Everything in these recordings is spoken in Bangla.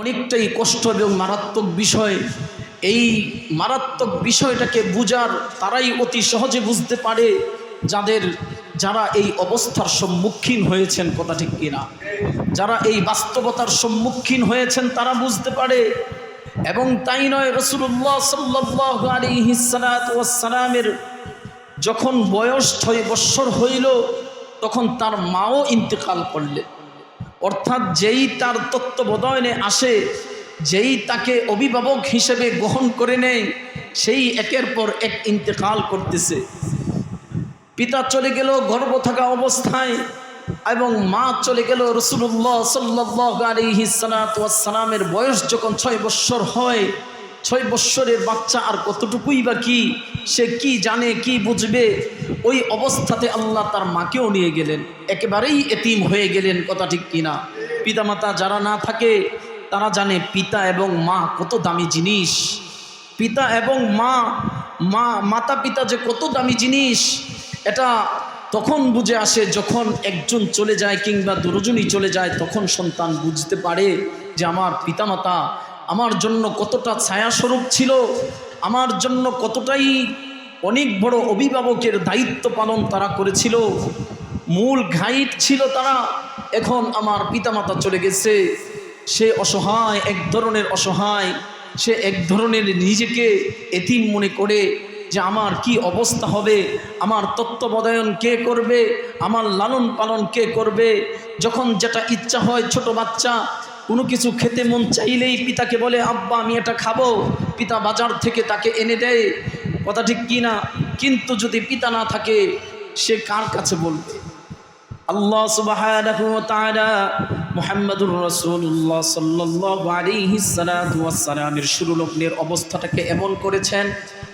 অনেকটাই কষ্ট এবং মারাত্মক বিষয়। এই মারাত্মক বিষয়টাকে বুঝার তারাই অতি সহজে বুঝতে পারে যাদের, যারা এই অবস্থার সম্মুখীন হয়েছেন, কথা ঠিক কিনা। যারা এই বাস্তবতার সম্মুখীন হয়েছেন, তারা বুঝতে পারে। এবং তাই নয় রসুল্লাহ সাল্লাহ আলিহিসালামের যখন বয়স ছয় বৎসর হইল, তখন তার মাও ইন্তেকাল করলেন। অর্থাৎ যেই তার তত্ত্ববোধয়নে আসে, যেই তাকে অভিভাবক হিসেবে গ্রহণ করে নেয়, সেই একের পর এক ইন্তেকাল করতেছে। পিতা চলে গেল গর্ব থাকা অবস্থায় এবং মা চলে গেল রসুল্লাহ সাল্লাহ আলিহিসালামের বয়স যখন ছয় বৎসর হয় ছয় বৎসরের বাচ্চা আর কতটুকুই বা কি, সে কি জানে, কি বুঝবে? ওই অবস্থাতে আল্লাহ তার মাকেও নিয়ে গেলেন। একেবারেই এতিম হয়ে গেলেন, কথা ঠিক কিনা পিতামাতা যারা না থাকে, তারা জানে পিতা এবং মা কত দামি জিনিস। পিতা এবং মা মা মাতা পিতা যে কত দামি জিনিস, এটা তখন বুঝে আসে যখন একজন চলে যায় কিংবা দুজনই চলে যায়, তখন সন্তান বুঝতে পারে যে আমার পিতামাতা আমার জন্য কতটা ছায়াস্বরূপ ছিল, আমার জন্য কতটাই অনেক বড় অভিভাবকের দায়িত্ব পালন তারা করেছিল, মূল ঘাইট ছিল তারা, এখন আমার পিতামাতা চলে গেছে। সে অসহায়, এক ধরনের অসহায়, সে এক ধরনের নিজেকে এতিম মনে করে যে আমার কি অবস্থা হবে, আমার তত্ত্বাবধায়ন কে করবে, আমার লালন পালন কে করবে, যখন যেটা ইচ্ছা হয় ছোট বাচ্চা কোনো কিছু খেতে মন চাইলেই পিতাকে বলে, আব্বা, আমি এটা খাব। পিতা বাজার থেকে তাকে এনে দেয়। কথা ঠিক কি না? কিন্তু যদি পিতা না থাকে, সে কার কাছে বলবে? আল্লাহ তাআলা মুহাম্মাদুর রাসূলুল্লাহ সাল্লাল্লাহু আলাইহি সাল্লাতু ওয়াস সালামের শুরু লগ্নের অবস্থাটাকে এমন করেছেন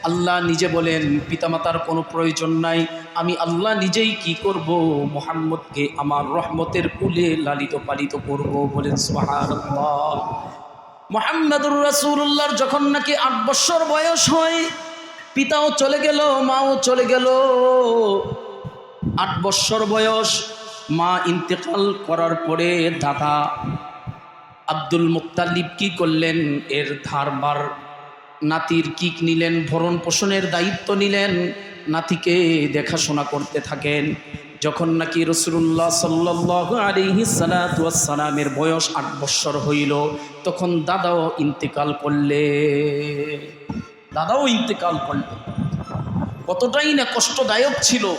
আল্লাহ নিজে বলেন, পিতামাতার কোনো প্রয়োজন নাই, আমি আল্লাহ নিজেই কি করব? মোহাম্মদকে আমার রহমতের কুলে লালিত পালিত করব বলেন সুবহানাল্লাহ। মোহাম্মদুর রাসূলুল্লাহর যখন নাকি আট বছর বয়স হয়, পিতাও চলে গেল, মাও চলে গেল। আট বৎসর বয়স, মা ইন্তেকাল করার পরে দাদা আব্দুল মুক্তালিব কি করলেন? এর ধারবার নাতির কিক নিলেন, ভরণ পোষণের দায়িত্ব নিলেন, নাতিকে দেখাশোনা করতে থাকেন। যখন নাকি রসুল্লাহ সাল্লাহ আলিহি সালামের বয়স আট বৎসর হইল, তখন দাদাও ইন্তেকাল করলে। দাদাও ইন্তেকাল করলে। কতটাই না কষ্টদায়ক ছিল।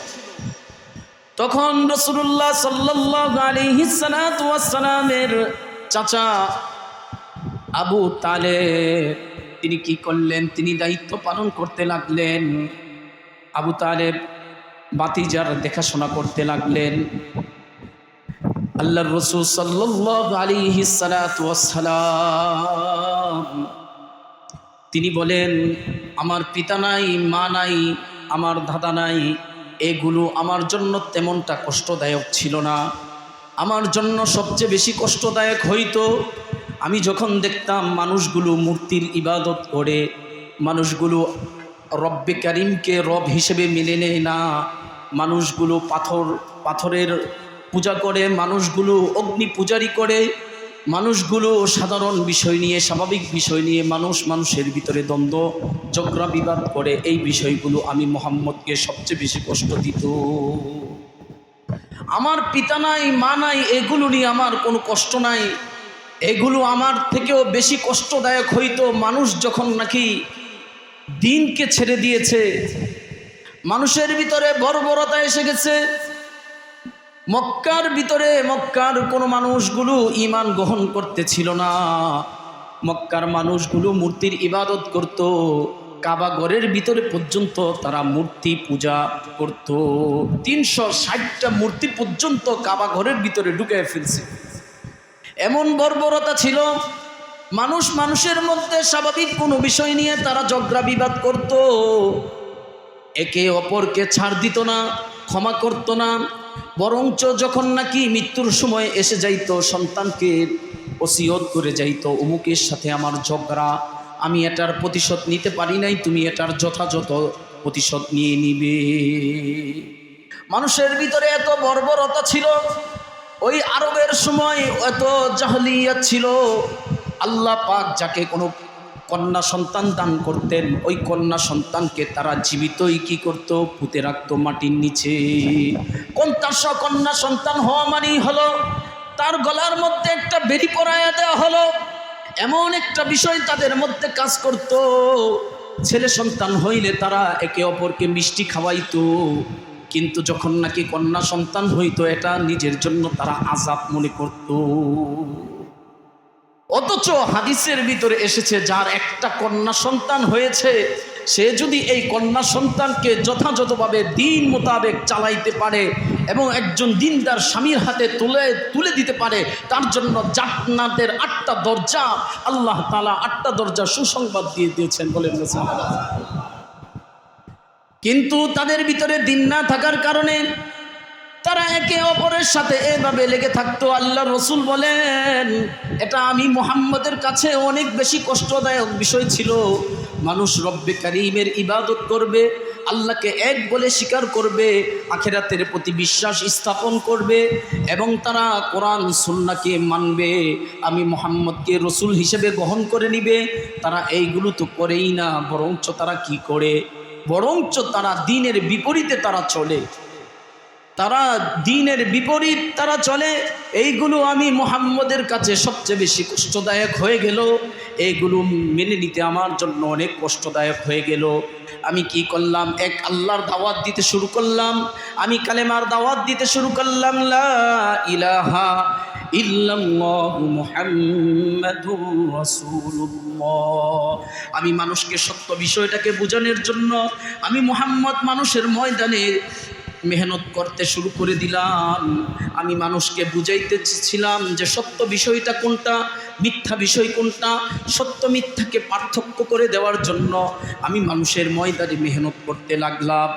তখন রসুল্লাহ সাল্লামের চাচা আবু তালে তিনি কি করলেন? তিনি দায়িত্ব পালন করতে লাগলেন। আবু তালেব বাতিজার দেখাশোনা করতে লাগলেন। আল্লাহর রসুল সাল্লাহ আলী সালাম তিনি বলেন, আমার পিতা নাই, মা নাই, আমার দাদা নাই, এগুলো আমার জন্য তেমনটা কষ্টদায়ক ছিল না। আমার জন্য সবচেয়ে বেশি কষ্টদায়ক হইতো আমি যখন দেখতাম মানুষগুলো মূর্তির ইবাদত করে, মানুষগুলো রব্বে কারিমকে রব হিসেবে মেনে নেয় না, মানুষগুলো পাথর, পাথরের পূজা করে, মানুষগুলো অগ্নি পূজারি করে, মানুষগুলো সাধারণ বিষয় নিয়ে, স্বাভাবিক বিষয় নিয়ে মানুষ মানুষের ভিতরে দ্বন্দ্ব, ঝগড়া বিবাদ করে, এই বিষয়গুলো আমি মোহাম্মদকে সবচেয়ে বেশি কষ্ট দিত। আমার পিতা নাই, মা নাই, এগুলো নিয়ে আমার কোনো কষ্ট নাই। এগুলো আমার থেকেও বেশি কষ্টদায়ক হইতো মানুষ যখন নাকি দিনকে ছেড়ে দিয়েছে। মানুষের ভিতরে বর্বরতা এসে গেছে। মক্কার ভিতরে, মক্কার কোনো মানুষগুলো ইমান গ্রহণ করতেছিল না। মক্কার মানুষগুলো মূর্তির ইবাদত করত। কাবা ঘরের ভিতরে পর্যন্ত তারা মূর্তি পূজা করত। তিনশো ষাটটা মূর্তি পর্যন্ত কাবা ঘরের ভিতরে ঢুকে ফেলছে। এমন বর্বরতা ছিল, মানুষ মানুষের মধ্যে স্বাভাবিক কোনো বিষয় নিয়ে তারা ঝগড়া বিবাদ করত। একে অপরকে ছাড় দিত না, ক্ষমা করত না, বরঞ্চ যখন নাকি মৃত্যুর সময় এসে যাইত, সন্তানকে ওসিয়ত করে যাইত, অমুকের সাথে আমার ঝগড়া, আমি এটার প্রতিশোধ নিতে পারি নাই, তুমি এটার যথাযথ প্রতিশোধ নিয়ে নিবে। মানুষের ভিতরে এত বর্বরতা ছিল ওই আরবের সময় এত জাহলিয়া ছিল। আল্লাহ পাক যাকে কোনো কন্যা সন্তান দান করতেন, ওই কন্যা সন্তানকে তারা জীবিতই কি করতো? পুঁতে রাখতো মাটির নিচে। কোন কন্যাসা কন্যা সন্তান হওয়া মানেই হলো, তার গলার মধ্যে একটা বেরি পরাইয়া দেওয়া হলো। এমন একটা বিষয় তাদের মধ্যে কাজ করত। ছেলে সন্তান হইলে তারা একে অপরকে মিষ্টি খাওয়াইতো। কিন্তু যখন নাকি কন্যা সন্তান হইতো, এটা নিজের জন্য তারা আজাব মনে করত অথচ হাদিসের ভিতরে এসেছে, যার একটা কন্যা সন্তান হয়েছে, সে যদি এই কন্যা সন্তানকে যথাযথভাবে দিন মোতাবেক চালাইতে পারে এবং একজন দিনদার স্বামীর হাতে তুলে তুলে দিতে পারে, তার জন্য জান্নাতের আটটা দরজা, আল্লাহ তালা আটটা দরজা সুসংবাদ দিয়ে দিয়েছেন বলে। কিন্তু তাদের ভিতরে দিন না থাকার কারণে তারা একে অপরের সাথে এভাবে লেগে থাকতো। আল্লাহ রসুল বলেন, এটা আমি মোহাম্মদের কাছে অনেক বেশি কষ্টদায়ক বিষয় ছিল। মানুষ রব্বে কারিমের ইবাদত করবে, আল্লাহকে এক বলে স্বীকার করবে, আখেরাতের প্রতি বিশ্বাস স্থাপন করবে এবং তারা কোরআন সুন্নাকে মানবে। আমি মোহাম্মদকে রসুল হিসেবে গ্রহণ করে নিবে। তারা এইগুলো তো করেই না, বরঞ্চ তারা কি করে? বরঞ্চ তারা দিনের বিপরীতে তারা চলে। তারা দিনের বিপরীত তারা চলে। এইগুলো আমি মোহাম্মদের কাছে সবচেয়ে বেশি কষ্টদায়ক হয়ে গেল। এইগুলো মেনে নিতে আমার জন্য অনেক কষ্টদায়ক হয়ে গেল। আমি কি করলাম? এক আল্লাহর দাওয়াত দিতে শুরু করলাম। আমি কালেমার দাওয়াত দিতে শুরু করলাম। লা ইলাহা আমি মানুষকে সত্য বিষয়টাকে বোঝানোর জন্য আমি মোহাম্মদ মানুষের ময়দানে মেহনত করতে শুরু করে দিলাম। আমি মানুষকে বুঝাইতে ছিলাম যে সত্য বিষয়টা কোনটা, মিথ্যা বিষয় কোনটা, সত্য মিথ্যাকে পার্থক্য করে দেওয়ার জন্য আমি মানুষের ময়দানে মেহনত করতে লাগলাম।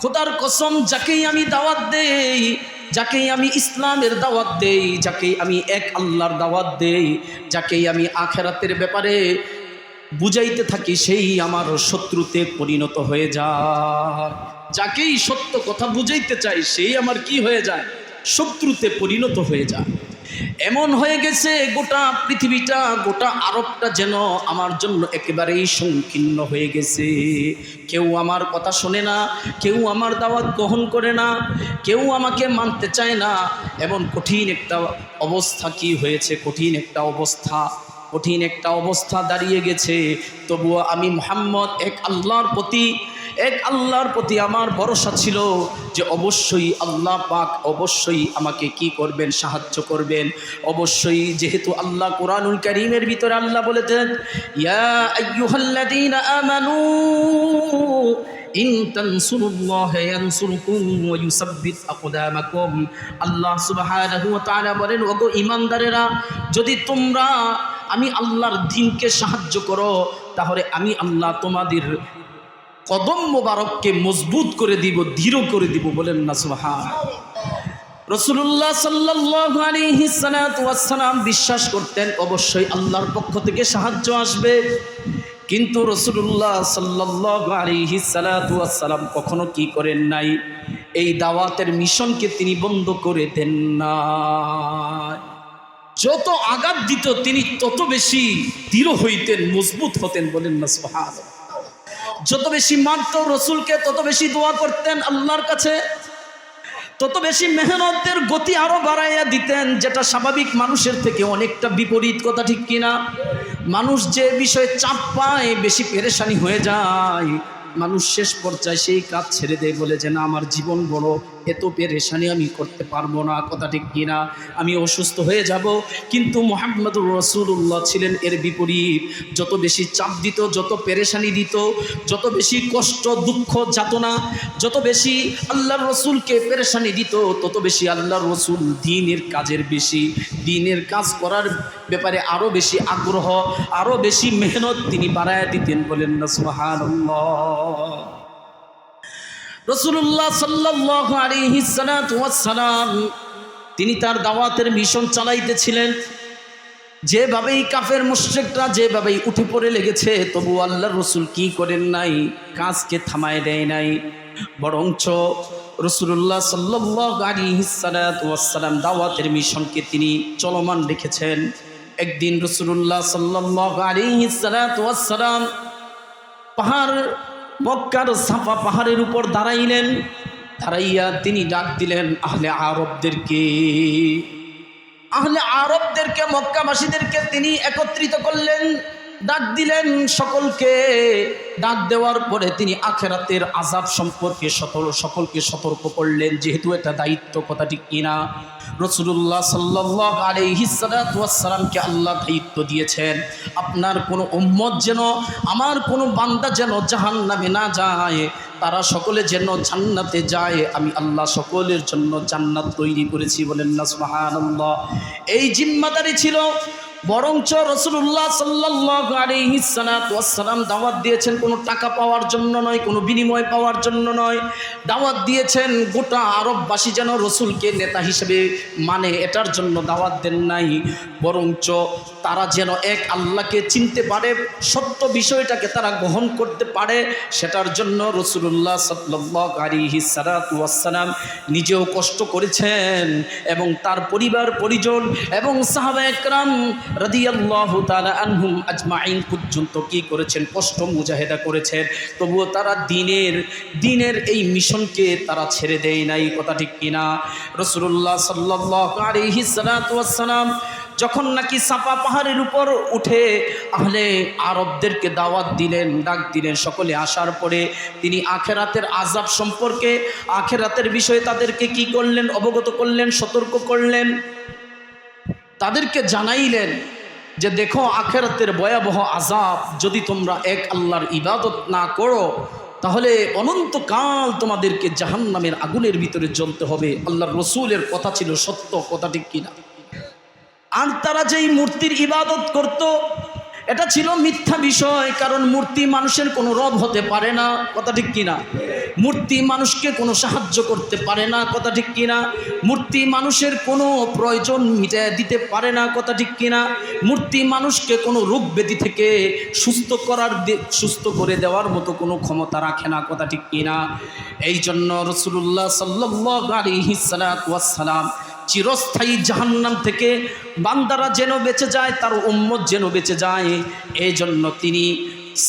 খোদার কসম, যাকেই আমি দাওয়াত দেই যাকেই আমি ইসলামের দাওয়াত দেই, যাকেই আমি এক আল্লাহর দাওয়াত দেই, যাকেই আমি আখেরাতের ব্যাপারে বুঝাইতে থাকি, সেই আমার শত্রুতে পরিণত হয়ে যায়। যাকেই সত্য কথা বুঝাইতে চাই, সেই আমার কি হয়ে যায়? শত্রুতে পরিণত হয়ে যায়। এমন হয়ে গেছে, গোটা পৃথিবীটা, গোটা আরবটা যেন আমার জন্য একেবারেই সংকীর্ণ হয়ে গেছে। কেউ আমার কথা শোনে না, কেউ আমার দাওয়াত গ্রহণ করে না, কেউ আমাকে মানতে চায় না। এমন কঠিন একটা অবস্থা কি হয়েছে? কঠিন একটা অবস্থা, কঠিন একটা অবস্থা দাঁড়িয়ে গেছে। তবুও আমি মোহাম্মদ এক আল্লাহর প্রতি এক আল্লাহর প্রতি আমার ভরসা ছিল যে অবশ্যই আল্লাহ পাক অবশ্যই আমাকে কি করবেন, সাহায্য করবেন। অবশ্যই যেহেতু আল্লাহ কোরআনুল করিমের ভিতরে আল্লাহ বলেছেন, ইয়া আল্লাহ বলেন, ওগো ঈমানদারেরা, যদি তোমরা, আমি আল্লাহর দিনকে সাহায্য করো, তাহলে আমি আল্লাহ তোমাদের কদম মোবারককে মজবুত করে দিব, দৃঢ় করে দিব বলেন না, সুবহান। রসুল্লাহ সাল্লাহ আলিহিসালাম বিশ্বাস করতেন, অবশ্যই আল্লাহর পক্ষ থেকে সাহায্য আসবে। কিন্তু রসুল্লাহ সাল্লাহ আলিহিসালাম কখনো কি করেন নাই? এই দাওয়াতের মিশনকে তিনি বন্ধ করে দেন না যত আঘাত দিত, তিনি তত বেশি দৃঢ় হইতেন, মজবুত হতেন বলেন না সোহান যত বেশি মানত রসুলকে, তত বেশি দোয়া করতেন আল্লাহর কাছে। তত বেশি মেহনতের গতি আরও বাড়াইয়া দিতেন, যেটা স্বাভাবিক মানুষের থেকে অনেকটা বিপরীত কথা, ঠিক কিনা? মানুষ যে বিষয়ে চাপ পায়, বেশি পেরেশানি হয়ে যায়, মানুষ শেষ পর্যায়ে সেই কাজ ছেড়ে দেয় বলে যে, না, আমার জীবন বড় এত পেরেশানি আমি করতে পারব না, কথা ঠিক কিনা? আমি অসুস্থ হয়ে যাব, কিন্তু মোহাম্মদুর রসুল্লাহ ছিলেন এর বিপরীত। যত বেশি চাপ দিত, যত পেরেশানি দিত, যত বেশি কষ্ট, দুঃখ, যাতনা, যত বেশি আল্লাহর রসুলকে পেরেশানি দিত, তত বেশি আল্লাহর রসুল দিনের কাজের বেশি। দিনের কাজ করার ব্যাপারে আরও বেশি আগ্রহ আরও বেশি মেহনত তিনি বাড়ায় দিতেন বলেন না সুহান রসুল্লাহ সাল্লাহ আলিহিসালাম তিনি তার দাওয়াতের মিশন চালাইতেছিলেন। যেভাবেই কাফের মুশ্রেকরা যেভাবেই উঠে পড়ে লেগেছে, তবু আল্লাহ রসুল কি করেন নাই, কাজকে থামায় দেয় নাই। বরঞ্চ রসুল্লাহ সাল্লাহ আলিহিসালাম দাওয়াতের মিশনকে তিনি চলমান রেখেছেন। একদিন রসুল্লাহ সাল্লাহ আলিহিসালাম পাহাড় মক্কার সাফা পাহাড়ের উপর দাঁড়াইলেন। দাঁড়াইয়া তিনি ডাক দিলেন, আহলে আরবদেরকে। আহলে আরবদেরকে, মক্কাবাসীদেরকে তিনি একত্রিত করলেন। ডাক দিলেন সকলকে। ডাক দেওয়ার পরে তিনি আখেরাতের আজাব সম্পর্কে সতর, সকলকে সতর্ক করলেন, যেহেতু এটা দায়িত্ব কথাটি কিনা রসুল্লাহ সাল্লাহ আলহিসালামকে আল্লাহ দায়িত্ব দিয়েছেন, আপনার কোনো উম্মত যেন, আমার কোনো বান্দা যেন জাহান নামে না যায়, তারা সকলে যেন জান্নাতে যায়, আমি আল্লাহ সকলের জন্য জান্নাত তৈরি করেছি বলেন না, সুবহানাল্লাহ। এই জিম্মাদারি ছিল বরঞ্চ রসুল্লাহ সাল্লাহ আলিহিসালাম দাওয়াত দিয়েছেন কোনো টাকা পাওয়ার জন্য নয়, কোনো বিনিময় পাওয়ার জন্য নয়। দাওয়াত দিয়েছেন গোটা আরববাসী যেন রসুলকে নেতা হিসেবে মানে এটার জন্য দাওয়াত দেন নাই। বরঞ্চ তারা যেন এক আল্লাহকে চিনতে পারে, সত্য বিষয়টাকে তারা গ্রহণ করতে পারে, সেটার জন্য রসুল্লাহ সাল্লাহ আলিহিসালাম নিজেও কষ্ট করেছেন এবং তার পরিবার, পরিজন এবং সাহাবা একরাম রাদিয়াল্লাহু তাআলা আনহুম আজমাইন পর্যন্ত কি করেছেন? কষ্ট মুজাহেদা করেছেন। তবুও তারা দিনের দিনের এই মিশনকে তারা ছেড়ে দেয় নাই, কথা ঠিক কিনা? রসুল্লাহ সাল্লাল্লাহু আলাইহি সাল্লাতু ওয়াসসালাম যখন নাকি সাপা পাহাড়ের উপর উঠে আহলে আরবদেরকে দাওয়াত দিলেন, ডাক দিলেন, সকলে আসার পরে তিনি আখেরাতের আজাব সম্পর্কে, আখেরাতের বিষয়ে তাদেরকে কি করলেন, অবগত করলেন, সতর্ক করলেন? তাদেরকে জানাইলেন যে দেখো আখেরাতের ভয়াবহ আজাব যদি তোমরা এক আল্লাহর ইবাদত না করো, তাহলে অনন্তকাল তোমাদেরকে জাহান্নামের আগুনের ভিতরে জ্বলতে হবে। আল্লাহর রসুলের কথা ছিল সত্য কথাটি কিনা? আর তারা যেই মূর্তির ইবাদত করত এটা ছিল মিথ্যা বিষয়, কারণ মূর্তি মানুষের কোনো রব হতে পারে না, কথা ঠিক কিনা? মূর্তি মানুষকে কোনো সাহায্য করতে পারে না, কথা ঠিক কিনা? মূর্তি মানুষের কোনো প্রয়োজন মিটায় দিতে পারে না, কথা ঠিক কিনা? মূর্তি মানুষকে কোনো রোগ ব্যাধি থেকে সুস্থ করার সুস্থ করে দেওয়ার মতো কোনো ক্ষমতা রাখে না, কথা ঠিক কিনা? এই জন্য রসুল্লাহ সাল্লাহ আলিহিসালাম চিরস্থায়ী জাহান্নাম থেকে বান্দারা যেন বেঁচে যায়, তার উম্মত যেন বেঁচে যায়। এই জন্য তিনি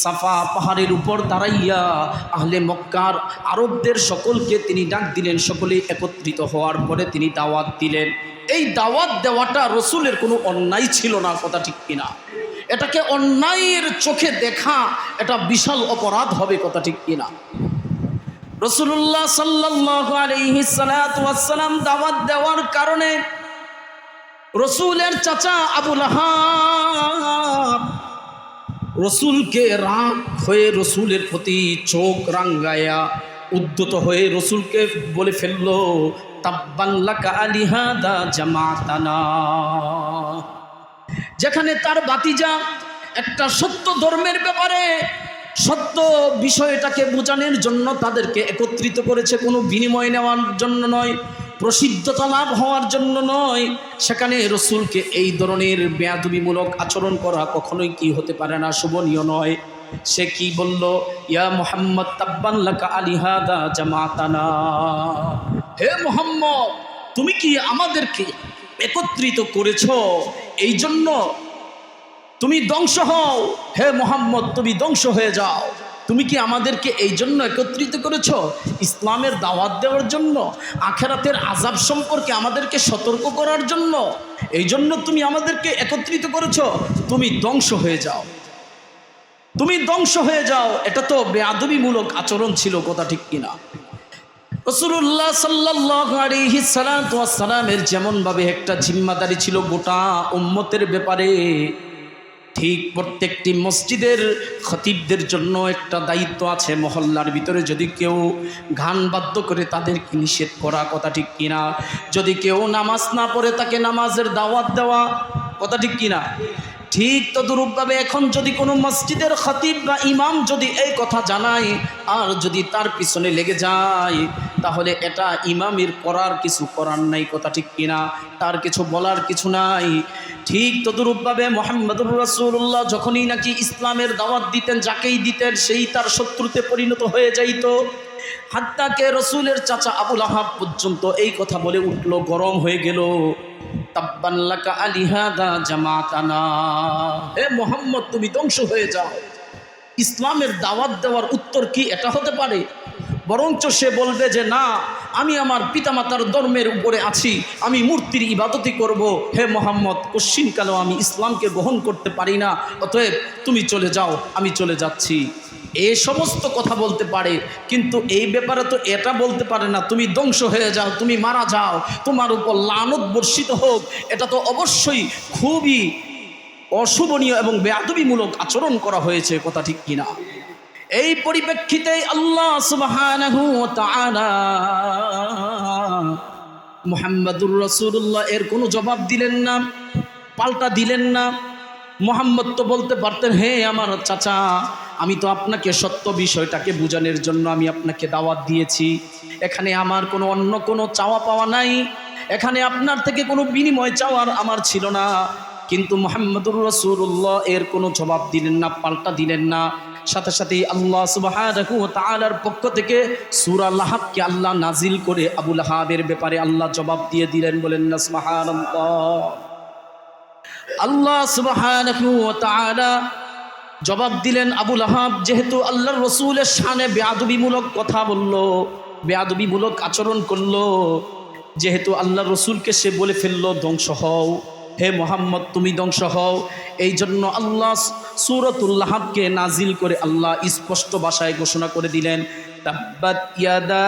সাফা পাহাড়ের উপর দাঁড়াইয়া আহলে মক্কার আরবদের সকলকে তিনি ডাক দিলেন। সকলে একত্রিত হওয়ার পরে তিনি দাওয়াত দিলেন। এই দাওয়াত দেওয়াটা রসুলের কোনো অন্যায় ছিল না, কথা ঠিক কিনা? এটাকে অন্যায়ের চোখে দেখা এটা বিশাল অপরাধ হবে, কথা ঠিক কিনা? রসুল্লাহ সাল্লাল্লাহু আলাইহি সালাম দাওয়াত দেওয়ার কারণে রসুলের চাচা আবুল রসুলকে রাগ হয়ে রসুলের প্রতি চোখ রাঙ্গায়া উদ্যত হয়ে রসুলকে বলে ফেলল জামাতানা। যেখানে তার বাতিজা একটা সত্য ধর্মের ব্যাপারে সত্য বিষয়টাকে বোঝানোর জন্য তাদেরকে একত্রিত করেছে। কোনো বিনিময় নেওয়ার জন্য নয় প্রসিদ্ধতা লাভ হওয়ার জন্য নয়। সেখানে রসুলকে এই ধরনের বেয়াদবিমূলক আচরণ করা কখনোই কি হতে পারে না, শোভনীয় নয়। সে কি বলল, ইয়া মোহাম্মদ তাব্বাল্লাকা আলিহাদা জামাতানা। হে মোহাম্মদ, তুমি কি আমাদেরকে একত্রিত করেছ? এই জন্য তুমি ধ্বংস হও। হে মোহাম্মদ, তুমি ধ্বংস হয়ে যাও। তুমি কি আমাদেরকে এই জন্য একত্রিত করেছ? ইসলামের দাওয়াত দেওয়ার জন্য? আখেরাতের আজাব সম্পর্কে আমাদেরকে সতর্ক করার জন্য? এই জন্য তুমি আমাদেরকে একত্রিত করেছ। তুমি ধ্বংস হয়ে যাও। তুমি ধ্বংস হয়ে যাও। এটা তো বেআদবিমূলক আচরণ ছিল, কথা ঠিক কিনা? রসুল্লাহ সাল্লাহ সালামের যেমনভাবে একটা জিম্মাদারি ছিল গোটা উম্মতের ব্যাপারে। ঠিক প্রত্যেকটি মসজিদের খতিবদের জন্য একটা দায়িত্ব আছে মহল্লার ভিতরে। যদি কেউ গান বাধ্য করে তাদেরকে নিষেধ করা কথা ঠিক কিনা, যদি কেউ নামাজ না পড়ে তাকে নামাজের দাওয়াত দেওয়া কথা ঠিক কিনা ঠিক তদরূপভাবে এখন যদি কোনো মসজিদের খতিব বা ইমাম যদি এই কথা জানায়, আর যদি তার পিছনে লেগে যায়, তাহলে এটা ইমামের করার কিছু করার নাই, কথা ঠিক কিনা? তার কিছু বলার কিছু নাই। ঠিক তদরূপভাবে মোহাম্মদুর রাসূলুল্লাহ যখনই নাকি ইসলামের দাওয়াত দিতেন, যাকেই দিতেন, সেই তার শত্রুতে পরিণত হয়ে যাইত। হাত্তাকে রসুলের চাচা আবুল আহাব পর্যন্ত এই কথা বলে উঠল, গরম হয়ে গেল। তাব্বাল্লাকা আলিহাদা জামাতানা। হে মোহাম্মদ, তুমি ধ্বংস হয়ে যাও। ইসলামের দাওয়াত দেওয়ার উত্তর কি এটা হতে পারে? বরঞ্চ সে বলবে যে, না, আমি আমার পিতামাতার ধর্মের উপরে আছি। আমি মূর্তির ইবাদতি করব। হে মোহাম্মদ, কশ্চিনকালেও আমি ইসলামকে গ্রহণ করতে পারি না। অতএব তুমি চলে যাও, আমি চলে যাচ্ছি। এ সমস্ত কথা বলতে পারে, কিন্তু এই ব্যাপারে তো এটা বলতে পারে না। তুমি ধ্বংস হয়ে যাও, তুমি মারা যাও, তোমার উপর লানত বর্ষিত হোক। এটা তো অবশ্যই খুবই অশুভনীয় এবং বেয়াদবিমূলক আচরণ করা হয়েছে, কথা ঠিক কিনা? এই পরিপ্রেক্ষিতে আল্লাহ তাআলা মুহাম্মাদুর রাসূলুল্লাহ এর কোনো জবাব দিলেন না, পাল্টা দিলেন না। মোহাম্মদ তো বলতে পারতেন, হে আমার চাচা, আমি তো আপনাকে সত্য বিষয়টাকে বোঝানোর জন্য আমি আপনাকে দাওয়াত দিয়েছি। এখানে আমার কোনো অন্য কোনো চাওয়া পাওয়া নাই। এখানে আপনার থেকে কোনো বিনিময় চাওয়ার আমার ছিল না। কিন্তু মোহাম্মদুর রসুল্লাহ এর কোনো জবাব দিলেন না, পাল্টা দিলেন না। সাথে সাথে আল্লাহ তাআলার পক্ষ থেকে সূরা লাহাবকে আল্লাহ নাজিল করে আবুল লাহাবের ব্যাপারে আল্লাহ জবাব দিয়ে দিলেন, বলেন না, সুবহানাল্লাহ। আল্লাহ ওয়া জবাব দিলেন, আবুল আহাব, যেহেতু আল্লাহর রসুলের শানে বেয়াদবিমূলক কথা বলল বেয়াদবিমূলক আচরণ করল, যেহেতু আল্লাহ রসুলকে সে বলে ফেলল, ধ্বংস হও, হে মোহাম্মদ, তুমি ধ্বংস হও। এই জন্য আল্লাহ সুরতুল্লাহাবকে নাজিল করে আল্লাহ স্পষ্ট ভাষায় ঘোষণা করে দিলেন, তাব্বাত ইয়াদা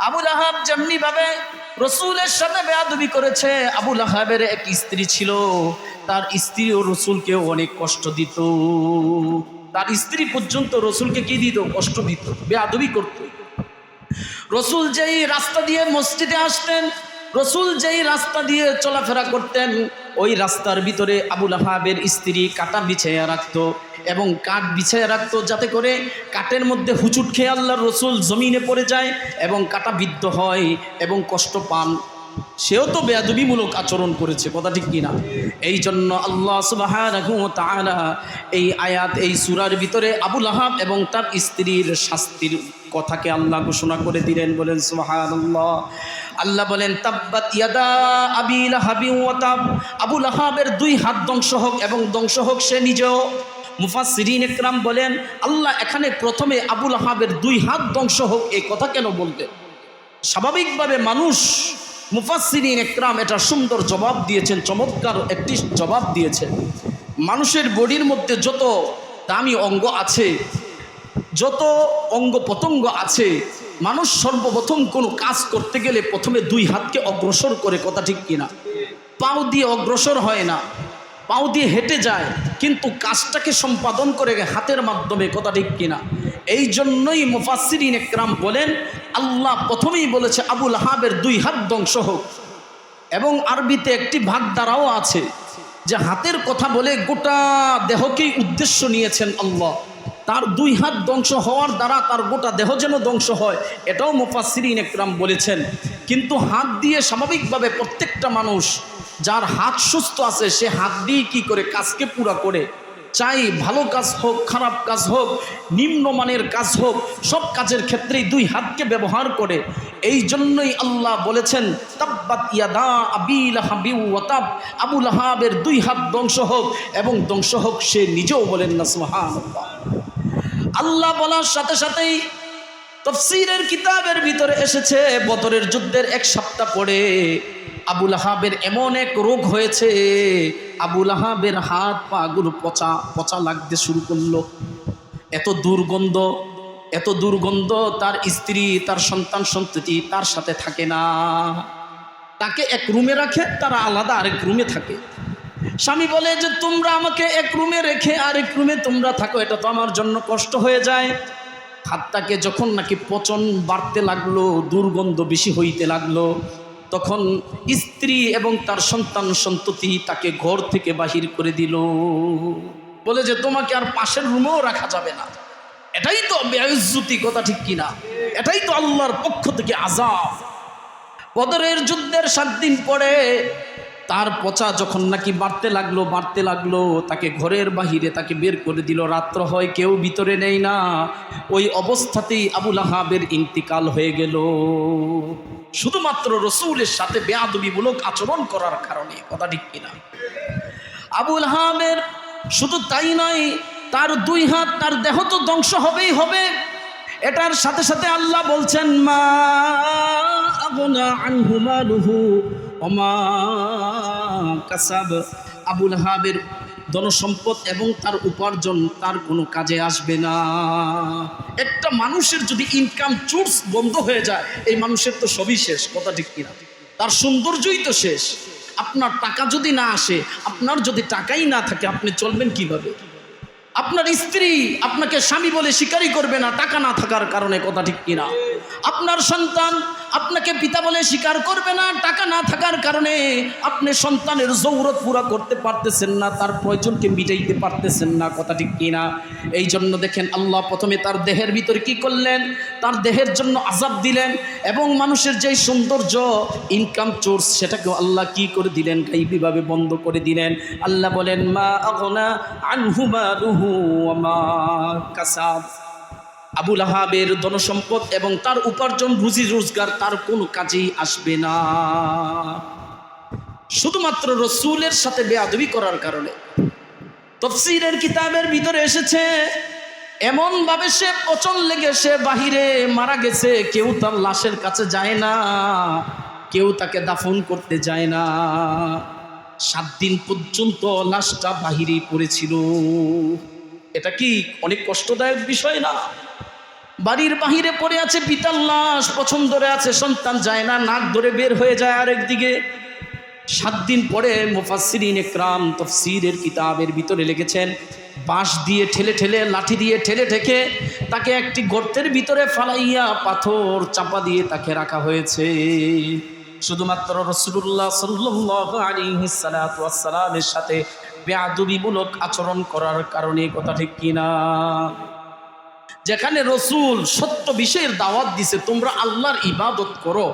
আবুল আহাব যেমনি ভাবে রসুলের সাথে বেয়াদবি করেছে আবুল আহাবের এক স্ত্রী ছিল। তার স্ত্রী ও রসুলকে অনেক কষ্ট দিত। তার স্ত্রী পর্যন্ত রসুলকে কি দিত? কষ্ট দিত, বেয়াদবি করত। রসুল যেই রাস্তা দিয়ে মসজিদে আসতেন রসুল যেই রাস্তা দিয়ে চলাফেরা করতেন, ওই রাস্তার ভিতরে আবুল আহাবের স্ত্রী কাটা বিছাইয়া রাখতো এবং কাঠ বিছাইয়া রাখতো যাতে করে কাঠের মধ্যে হুচুট খেয়ে আল্লাহর রসুল জমিনে পড়ে যায় এবং কাটা বিদ্ধ হয় এবং কষ্ট পান। সেও তো বেয়াদবিমূলক আচরণ করেছে, কথা ঠিক কিনা? এই জন্য আল্লাহ ওয়া এই আয়াত, এই সুরার ভিতরে আবুল আহাব এবং তার স্ত্রীর শাস্তির কথাকে আল্লাহ ঘোষণা করে দিলেন, বলেন সুবহানাল্লাহ। আল্লাহ বলেন, তাব্বাত ইয়াদা আবি লাহাবি ওয়া আবুল আহাবের দুই হাত ধ্বংস হোক এবং ধ্বংস হোক, সে নিজেও। মুফাসসিরিন একরাম বলেন, আল্লাহ এখানে প্রথমে আবুল আহাবের দুই হাত ধ্বংস হোক এই কথা কেন বললেন? স্বাভাবিকভাবে মানুষ মুফাসসিরিন একরাম এটা সুন্দর জবাব দিয়েছেন, চমৎকার একটি জবাব দিয়েছেন। মানুষের বডির মধ্যে যত দামি অঙ্গ আছে, যত অঙ্গ প্রত্যঙ্গ আছে, মানুষ সর্বপ্রথম কোনো কাজ করতে গেলে প্রথমে দুই হাতকে অগ্রসর করে, কথা ঠিক কিনা? পাও দিয়ে অগ্রসর হয় না। পাও দিয়ে হেঁটে যায়, কিন্তু কাজটাকে সম্পাদন করে হাতের মাধ্যমে, কথা ঠিক কিনা? এই জন্যই মুফাসিরিন একরাম বলেন, আল্লাহ প্রথমেই বলেছে, আবুল হাবের দুই হাত ধ্বংস হোক। এবং আরবিতে একটি ভাগ দ্বারাও আছে, যে হাতের কথা বলে গোটা দেহকেই উদ্দেশ্য নিয়েছেন আল্লাহ। তার দুই হাত ধ্বংস হওয়ার দ্বারা তার গোটা দেহ যেন ধ্বংস হয়, এটাও মুফাসিরিন একরাম বলেছেন। কিন্তু হাত দিয়ে স্বাভাবিকভাবে প্রত্যেকটা মানুষ যার হাত সুস্থ আছে, সে হাত দিয়ে কি করে? কাজকে পুরা করে। চাই ভালো কাজ হোক, খারাপ কাজ হোক, নিম্নমানের কাজ হোক, সব কাজের ক্ষেত্রেই দুই হাতকে ব্যবহার করে। এই জন্যই আল্লাহ বলেছেন, তাব্বাত ইয়াদা আবিল হাবিউ ওয়াতাব আবু লাহাবের দুই হাত ধ্বংস হোক এবং ধ্বংস হোক সে নিজেও বলেন না, সুবহানাল্লাহ। আল্লাহ বলার সাথে সাথেই তফসিরের কিতাবের ভিতরে এসেছে, বদরের যুদ্ধের এক সপ্তাহ পরে আবুল আহাবের এমন এক রোগ হয়েছে, আবুল আহাবের হাত পাগুলো পচা পচা লাগতে শুরু করল। এত দুর্গন্ধ এত দুর্গন্ধ তার স্ত্রী, তার সন্তান, সন্ততি তার সাথে থাকে না। তাকে এক রুমে রাখে, তারা আলাদা আরেক রুমে থাকে। স্বামী বলে যে, তোমরা আমাকে এক রুমে রেখে আরেক রুমে তোমরা থাকো, এটা তো আমার জন্য কষ্ট হয়ে যায়। হাতটাকে যখন নাকি পচন বাড়তে লাগল, দুর্গন্ধ বেশি হইতে লাগল, তখন স্ত্রী এবং তার সন্তান সন্ততি তাকে ঘর থেকে বাহির করে দিল। বলে যে, তোমাকে আর পাশের রুমেও রাখা যাবে না। এটাই তো বেআজ্জুতি কথা ঠিক কিনা? এটাই তো আল্লাহর পক্ষ থেকে আজাব বদরের যুদ্ধের সাত দিন পরে তার পচা যখন নাকি বাড়তে লাগল বাড়তে লাগল, তাকে ঘরের বাহিরে তাকে বের করে দিল। রাত্র হয়, কেউ ভিতরে নেই না। ওই অবস্থাতেই আবুল আহাবের ইন্তিকাল হয়ে গেল। শুধুমাত্র রসুলের সাথে বেয়াদবিমূলক আচরণ করার কারণে, কথা ঠিক কিনা? আবুল আহাবের শুধু তাই নয়, তার দুই হাত, তার দেহ তো ধ্বংস হবেই হবে। এটার সাথে সাথে আল্লাহ বলছেন, মা আগনা আনহু ওমা কাসাব। আবুল হাবের ধনসম্পদ এবং তার উপার্জন তার কোনো কাজে আসবে না। একটা মানুষের যদি ইনকাম চোর্স বন্ধ হয়ে যায়, এই মানুষের তো সবই শেষ, কথা ঠিক কিনা? তার সৌন্দর্যই তো শেষ। আপনার টাকা যদি না আসে, আপনার যদি টাকাই না থাকে, আপনি চলবেন কীভাবে? আপনার স্ত্রী আপনাকে স্বামী বলে স্বীকারই করবে না, টাকা না থাকার কারণে, কথা ঠিক কিনা? আপনার সন্তান আপনাকে পিতা বলে স্বীকার করবে না, টাকা না থাকার কারণে আপনি সন্তানের জৌরত পুরা করতে পারতেছেন না, তার প্রয়োজনকে মিটাইতে পারতেছেন না, কথা ঠিক কিনা? এই জন্য দেখেন আল্লাহ প্রথমে তার দেহের ভিতরে কি করলেন? তার দেহের জন্য আজাব দিলেন এবং মানুষের যেই সৌন্দর্য ইনকাম সোর্স সেটাকেও আল্লাহ কি করে দিলেন? গাইবিভাবে বন্ধ করে দিলেন। আল্লাহ বলেন, মা আনহু মালুহু ওয়া মা কাসাব। আবুল আহাবের ধনসম্পদ এবং তার উপার্জন রুজি রোজগার তার কোনো কাজেই আসবে না। শুধুমাত্র রসুলের সাথে বেয়াদবি করার কারণে। তফসিরের কিতাবের ভিতরে এসেছে, এমনভাবে সে পচন লেগে সে বাহিরে মারা গেছে, কেউ তার লাশের কাছে যায় না, কেউ তাকে দাফন করতে যায় না। সাত দিন পর্যন্ত লাশটা বাহিরে পড়েছিল। এটা কি অনেক কষ্টদায়ক বিষয় না? বাড়ির বাহিরে পড়ে আছে পিতার লাশ পছন্দ ধরে আছে, সন্তান যায় না, নাক ধরে বের হয়ে যায় আরেক দিকে। সাত দিন পরে মুফাসসিরিন একরাম তফসিরের কিতাবের ভিতরে লেগেছেন বাঁশ দিয়ে ঠেলে ঠেলে, লাঠি দিয়ে ঠেলে ঠেকে তাকে একটি গর্তের ভিতরে ফালাইয়া পাথর চাপা দিয়ে তাকে রাখা হয়েছে। শুধুমাত্র রসুল্লাহ সাল্লাহ আলী সালামের সাথে বেআবীমূলক আচরণ করার কারণে কথা ঠিক কিনা? যেখানে রসুল সত্য বিষয়ের দাওয়াত দিছে, তোমরা আল্লাহর ইবাদত করো।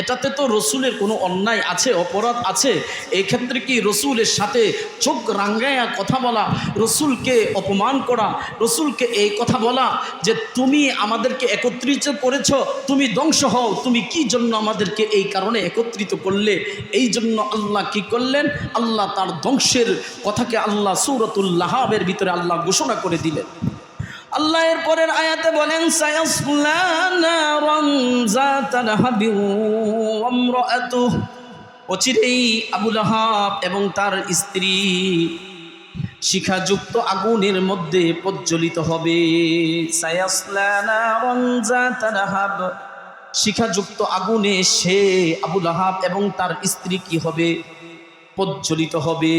এটাতে তো রসুলের কোনো অন্যায় আছে, অপরাধ আছে। এই ক্ষেত্রে কি রসুলের সাথে চোখ রাঙ্গায়া কথা বলা, রসুলকে অপমান করা, রসুলকে এই কথা বলা যে তুমি আমাদেরকে একত্রিত করেছ, তুমি ধ্বংস হও, তুমি কি জন্য আমাদেরকে এই কারণে একত্রিত করলে? এই জন্য আল্লাহ কি করলেন? আল্লাহ তার ধ্বংসের কথাকে আল্লাহ সুরতুল্লাহাবের ভিতরে আল্লাহ ঘোষণা করে দিলেন। আল্লাহ এর পরের আয়াতে বলেন অচিরেই আবুল আহাব এবং তার স্ত্রী শিখাযুক্ত আগুনের মধ্যে প্রজ্বলিত হবে। শিখাযুক্ত আগুনে সে আবুল আহাব এবং তার স্ত্রী কি হবে? প্রজ্বলিত হবে।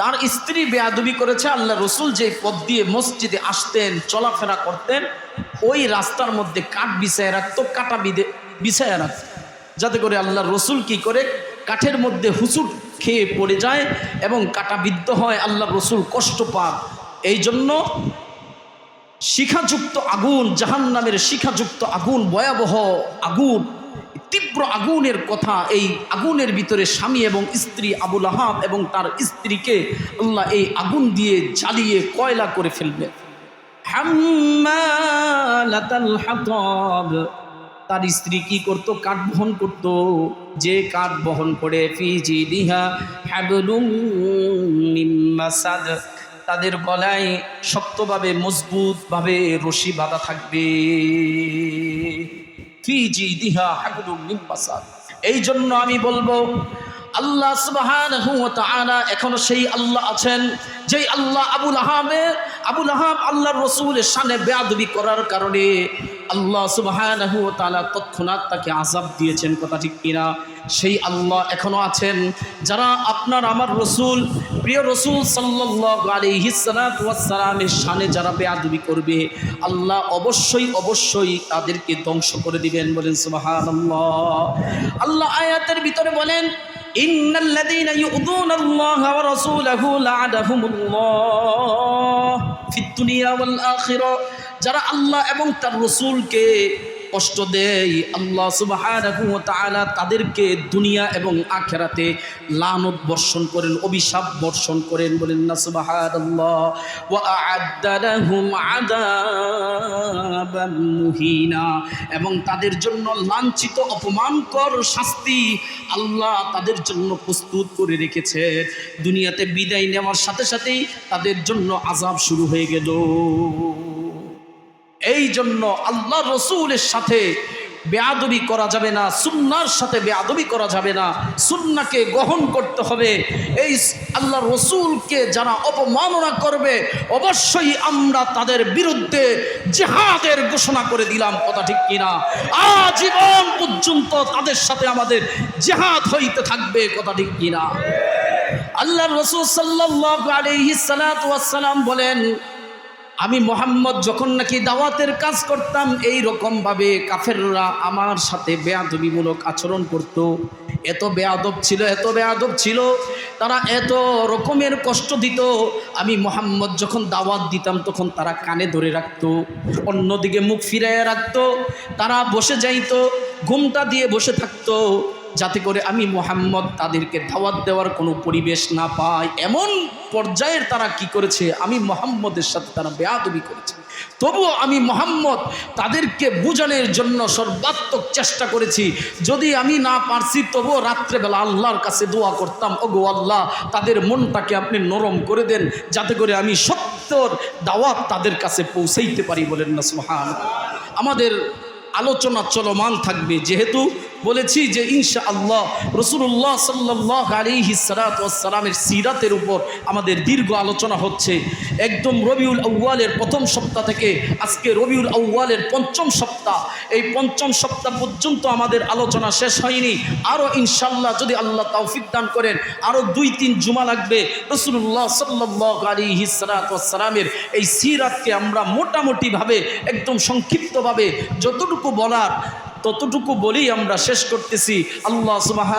তার স্ত্রী বেয়াদুবি করেছে, আল্লাহ রসুল যে পথ দিয়ে মসজিদে আসতেন, চলাফেরা করতেন, ওই রাস্তার মধ্যে কাঠ বিছায় রাখতো, কাটা বিদে বিছায় রাখত। যাতে করে আল্লাহ রসুল কি করে? কাঠের মধ্যে হুচুট খেয়ে পড়ে যায় এবং কাটা বিদ্ধ হয়, আল্লাহ রসুল কষ্ট পান। এই জন্য শিখাযুক্ত আগুন জাহান নামের শিখাযুক্ত আগুন, ভয়াবহ আগুন তীব্র আগুনের কথা এই আগুনের ভিতরে স্বামী এবং স্ত্রী আবুল আহাব এবং তার স্ত্রীকে আল্লাহ এই আগুন দিয়ে জ্বালিয়ে কয়লা করে ফেলবে। তার স্ত্রী কি করত? কাঠ বহন করত। যে কাঠ বহন করে ফিজি দিহা হ্যাবলুম মিন মাসাদ। তাদের গলায় শক্তভাবে, মজবুতভাবে রশি বাঁধা থাকবে। দিহা এই জন্য আমি বলব, আল্লাহ সুবহানাহু এখনও সেই আল্লাহ আছেন, যেই আল্লাহ আবুল আহাবের আবুল আহাব আল্লাহ রসুলের সামনে বেয়াদবি করার কারণে আল্লাহ সুবাহ তালা তৎক্ষণাৎ তাকে আজাব দিয়েছেন, কথা ঠিক কিনা? সেই আল্লাহ এখনও আছেন। যারা আপনার, আমার রসুল, প্রিয় রসুল সাল্লাহ সানে যারা বেয়াদবি করবে, আল্লাহ অবশ্যই অবশ্যই তাদেরকে ধ্বংস করে দিবেন বলেন সুবাহান আল্লাহ আয়াতের ভিতরে বলেন, ইন্নাল্লাযীনা ইউদুন আল্লাহ ওয়া রাসূলাহু লা'ানাহুমুল্লাহ ফিদ্দুনিয়া যারা আল্লাহ এবং তার রসুলকে কষ্ট দেয়, আল্লাহ সুবাহ তাদেরকে দুনিয়া এবং আখেরাতে লানত বর্ষণ করেন, অভিশাপ বর্ষণ করেন বলেন না সুবাহ আল্লাহ মুহিনা। এবং তাদের জন্য লাঞ্ছিত, অপমানকর শাস্তি আল্লাহ তাদের জন্য প্রস্তুত করে রেখেছে। দুনিয়াতে বিদায় নেওয়ার সাথে সাথেই তাদের জন্য আজাব শুরু হয়ে গেল। এই জন্য আল্লাহ রসুলের সাথে বেয়াদবি করা যাবে না, সুন্নার সাথে বেয়াদবি করা যাবে না, সুন্নাকে গ্রহণ করতে হবে। এই আল্লাহ রসুলকে যারা অপমাননা করবে, অবশ্যই আমরা তাদের বিরুদ্ধে জেহাদের ঘোষণা করে দিলাম, কথা ঠিক কিনা? আজীবন পর্যন্ত তাদের সাথে আমাদের জেহাদ হইতে থাকবে, কথা ঠিক কিনা? আল্লাহ রসুল সাল্লাহ আলহি বলেন আমি মোহাম্মদ যখন নাকি দাওয়াতের কাজ করতাম এই রকমভাবে কাফেররা আমার সাথে বেয়াদবিমূলক আচরণ করত। এত বেয়াদব ছিল, এত বেয়াদব ছিল, তারা এত রকমের কষ্ট দিত। আমি মোহাম্মদ যখন দাওয়াত দিতাম, তখন তারা কানে ধরে রাখত, অন্যদিকে মুখ ফিরাইয়া রাখত, তারা বসে যাইতো, ঘুমটা দিয়ে বসে থাকতো। যাতে করে আমি মোহাম্মদ তাদেরকে দাওয়াত দেওয়ার কোনো পরিবেশ না পায় এমন পর্যায়ের তারা কি করেছে? আমি মোহাম্মদের সাথে তারা বেয়াদবি করেছে। তবুও আমি মোহাম্মদ তাদেরকে বোঝানোর জন্য সর্বাত্মক চেষ্টা করেছি। যদি আমি না পারছি, তবুও রাত্রেবেলা আল্লাহর কাছে দোয়া করতাম, ওগো আল্লাহ, তাদের মনটাকে আপনি নরম করে দেন, যাতে করে আমি সত্যর দাওয়াত তাদের কাছে পৌঁছাইতে পারি বলেন না সুহান আমাদের আলোচনা চলমান থাকবে, যেহেতু বলেছি যে ইনশা আল্লাহ রসুল্লাহ সাল্লাহ আলিহি সালাতামের সিরাতের উপর আমাদের দীর্ঘ আলোচনা হচ্ছে। একদম রবিউল আউ্বালের প্রথম সপ্তাহ থেকে আজকে রবিউল আউ্বালের পঞ্চম সপ্তাহ। এই পঞ্চম সপ্তাহ পর্যন্ত আমাদের আলোচনা শেষ হয়নি। আরও ইনশাল্লাহ যদি আল্লাহ তৌফিক দান করেন আরও দুই তিন জুমা লাগবে। রসুল্লাহ সাল্লাহ আলিহি সালাতামের এই সিরাতকে আমরা মোটামুটিভাবে, একদম সংক্ষিপ্তভাবে যতটুকু বলার ততটুকু বলেই আমরা শেষ করতেছি। আল্লাহ সুবাহ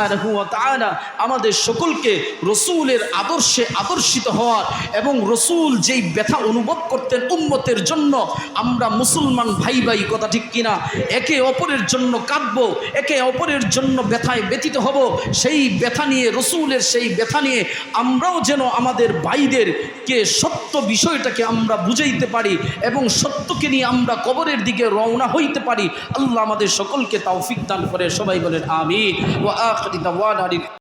আমাদের সকলকে রসুলের আদর্শে আদর্শিত হওয়ার এবং রসুল যেই ব্যথা অনুভব করতেন উন্মতের জন্য, আমরা মুসলমান ভাই ভাই কথা ঠিক কিনা? একে অপরের জন্য কাঁদব, একে অপরের জন্য ব্যথায় ব্যতীত হব। সেই ব্যথা নিয়ে, রসুলের সেই ব্যথা নিয়ে আমরাও যেন আমাদের ভাইদেরকে সত্য বিষয়টাকে আমরা বুঝাইতে পারি এবং সত্যকে নিয়ে আমরা কবরের দিকে রওনা হইতে পারি। আল্লাহ আমাদের সকলকে তৌফিক দান করে সবাই বলেন আমি ও আখরি দাওয়ান